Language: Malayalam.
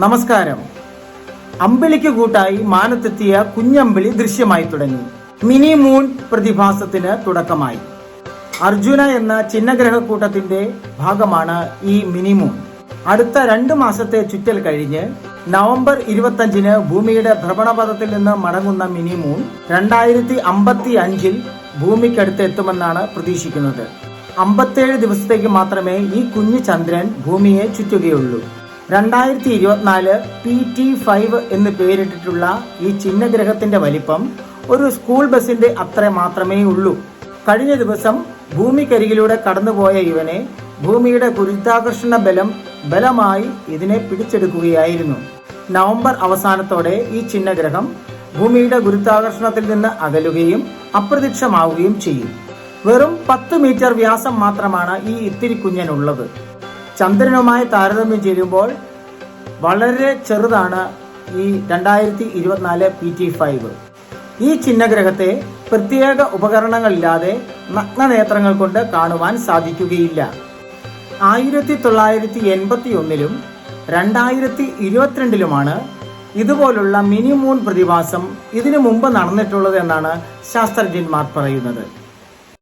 നമസ്കാരം. അമ്പിളിക്ക് കൂട്ടായി മാനത്തെത്തിയ കുഞ്ഞമ്പിളി ദൃശ്യമായി തുടങ്ങി. മിനി മൂൺ പ്രതിഭാസത്തിന് തുടക്കമായി. അർജുന എന്ന ചിഹ്നഗ്രഹക്കൂട്ടത്തിന്റെ ഭാഗമാണ് ഈ മിനി മൂൺ. അടുത്ത രണ്ട് മാസത്തെ ചുറ്റൽ കഴിഞ്ഞ് നവംബർ ഇരുപത്തഞ്ചിന് ഭൂമിയുടെ ഭ്രമണപഥത്തിൽ നിന്ന് മടങ്ങുന്ന മിനി മൂൺ രണ്ടായിരത്തി അമ്പത്തി അഞ്ചിൽ ഭൂമിക്കടുത്ത് എത്തുമെന്നാണ് പ്രതീക്ഷിക്കുന്നത്. അമ്പത്തേഴ് ദിവസത്തേക്ക് മാത്രമേ ഈ കുഞ്ഞു ചന്ദ്രൻ ഭൂമിയെ ചുറ്റുകയുള്ളൂ. രണ്ടായിരത്തി ഇരുപത്തിനാല് പി ടി ഫൈവ് എന്ന് പേരിട്ടിട്ടുള്ള ഈ ചിഹ്നഗ്രഹത്തിന്റെ വലിപ്പം ഒരു സ്കൂൾ ബസിന്റെ അത്ര മാത്രമേ ഉള്ളൂ. കഴിഞ്ഞ ദിവസം ഭൂമിക്കരികിലൂടെ കടന്നുപോയ ഇവനെ ഭൂമിയുടെ ഗുരുത്വാകർഷണ ബലം ബലമായി ഇതിനെ പിടിച്ചെടുക്കുകയായിരുന്നു. നവംബർ അവസാനത്തോടെ ഈ ചിഹ്നഗ്രഹം ഭൂമിയുടെ ഗുരുത്വാകർഷണത്തിൽ നിന്ന് അകലുകയും അപ്രത്യക്ഷമാവുകയും ചെയ്യും. വെറും പത്ത് മീറ്റർ വ്യാസം മാത്രമാണ് ഈ ഇത്തിരി കുഞ്ഞനുള്ളത്. ചന്ദ്രനുമായി താരതമ്യം ചെയ്യുമ്പോൾ വളരെ ചെറുതാണ് ഈ രണ്ടായിരത്തി ഇരുപത്തിനാല് പി ടി ഫൈവ്. ഈ ചിഹ്നഗ്രഹത്തെ പ്രത്യേക ഉപകരണങ്ങളില്ലാതെ നഗ്നനേത്രങ്ങൾ കൊണ്ട് കാണുവാൻ സാധിക്കുകയില്ല. ആയിരത്തി തൊള്ളായിരത്തി എൺപത്തി ഒന്നിലും രണ്ടായിരത്തി ഇരുപത്തിരണ്ടിലുമാണ് ഇതുപോലുള്ള മിനിമൂൺ പ്രതിഭാസം ഇതിനു മുമ്പ് നടന്നിട്ടുള്ളത് എന്നാണ് ശാസ്ത്രജ്ഞന്മാർ പറയുന്നത്.